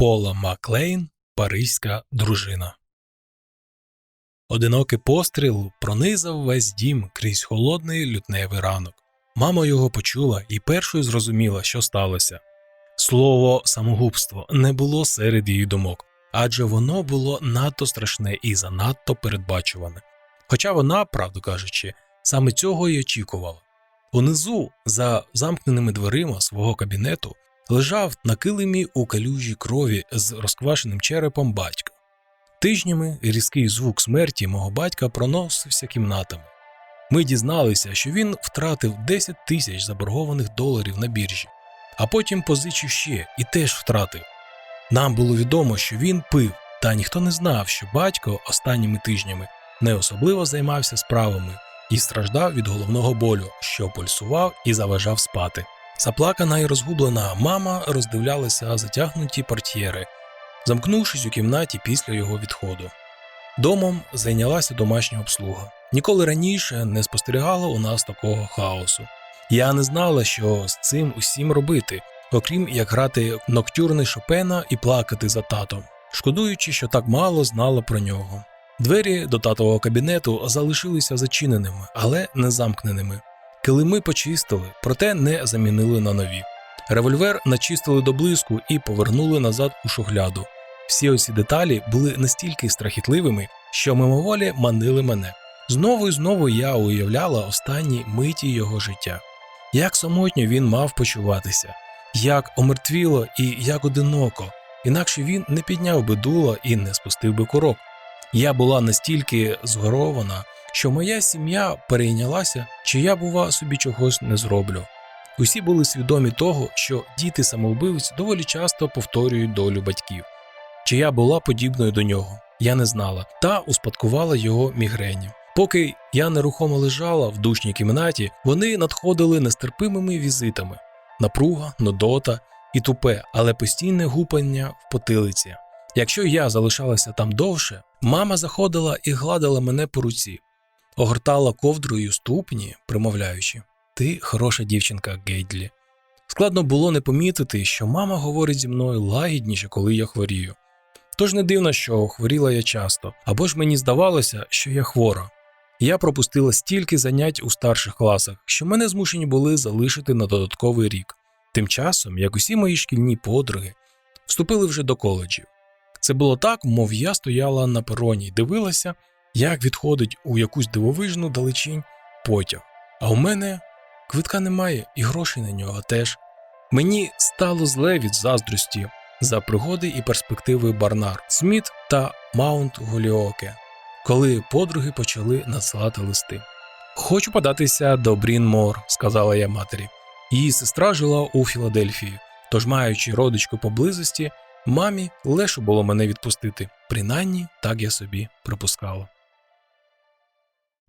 Пола Маклейн Паризька дружина. Одинокий постріл пронизав весь дім крізь холодний лютневий ранок. Мама його почула і першою зрозуміла, що сталося. Слово самогубство не було серед її думок, адже воно було надто страшне і занадто передбачуване. Хоча вона, правду кажучи, саме цього й очікувала. Унизу, за замкненими дверима свого кабінету, лежав на килимі у калюжі крові з розквашеним черепом батька. Тижнями різкий звук смерті мого батька проносився кімнатами. Ми дізналися, що він втратив 10 тисяч заборгованих доларів на біржі, а потім позичив ще і теж втратив. Нам було відомо, що він пив, та ніхто не знав, що батько останніми тижнями не особливо займався справами і страждав від головного болю, що пульсував і заважав спати. Заплакана і розгублена мама роздивлялася затягнуті портьєри, замкнувшись у кімнаті після його відходу. Домом зайнялася домашня обслуга. Ніколи раніше не спостерігала у нас такого хаосу. Я не знала, що з цим усім робити, окрім як грати ноктюрни Шопена і плакати за татом, шкодуючи, що так мало знала про нього. Двері до татового кабінету залишилися зачиненими, але не замкненими. Килими почистили, проте не замінили на нові. Револьвер начистили до блиску і повернули назад у шухляду. Всі оці деталі були настільки страхітливими, що мимоволі манили мене. Знову і знову я уявляла останні миті його життя. Як самотньо він мав почуватися, як омертвіло і як одиноко, інакше він не підняв би дула і не спустив би курок. Я була настільки згорована, що моя сім'я перейнялася, чи я, бува, собі чогось не зроблю. Усі були свідомі того, що діти самовбивць доволі часто повторюють долю батьків. Чи я була подібною до нього, я не знала, та успадкувала його мігрені. Поки я нерухомо лежала в душній кімнаті, вони надходили нестерпимими візитами: напруга, нудота і тупе, але постійне гупання в потилиці. Якщо я залишалася там довше, мама заходила і гладила мене по руці, огортала ковдрою ступні, примовляючи: Ти хороша дівчинка, Гейдлі. Складно було не помітити, що мама говорить зі мною лагідніше, коли я хворію. Тож не дивно, що хворіла я часто, або ж мені здавалося, що я хвора. Я пропустила стільки занять у старших класах, що мене змушені були залишити на додатковий рік. Тим часом, як усі мої шкільні подруги, вступили вже до коледжів. Це було так, мов я стояла на пероні і дивилася, як відходить у якусь дивовижну далечінь потяг. А у мене квитка немає і грошей на нього теж. Мені стало зле від заздрості за пригоди і перспективи Барнар, Сміт та Маунт Голіоке, коли подруги почали надсилати листи. Хочу податися до Брін Мор, сказала я матері. Її сестра жила у Філадельфії, тож, маючи родичку поблизості, мамі легше було мене відпустити. Принаймні, так я собі припускала.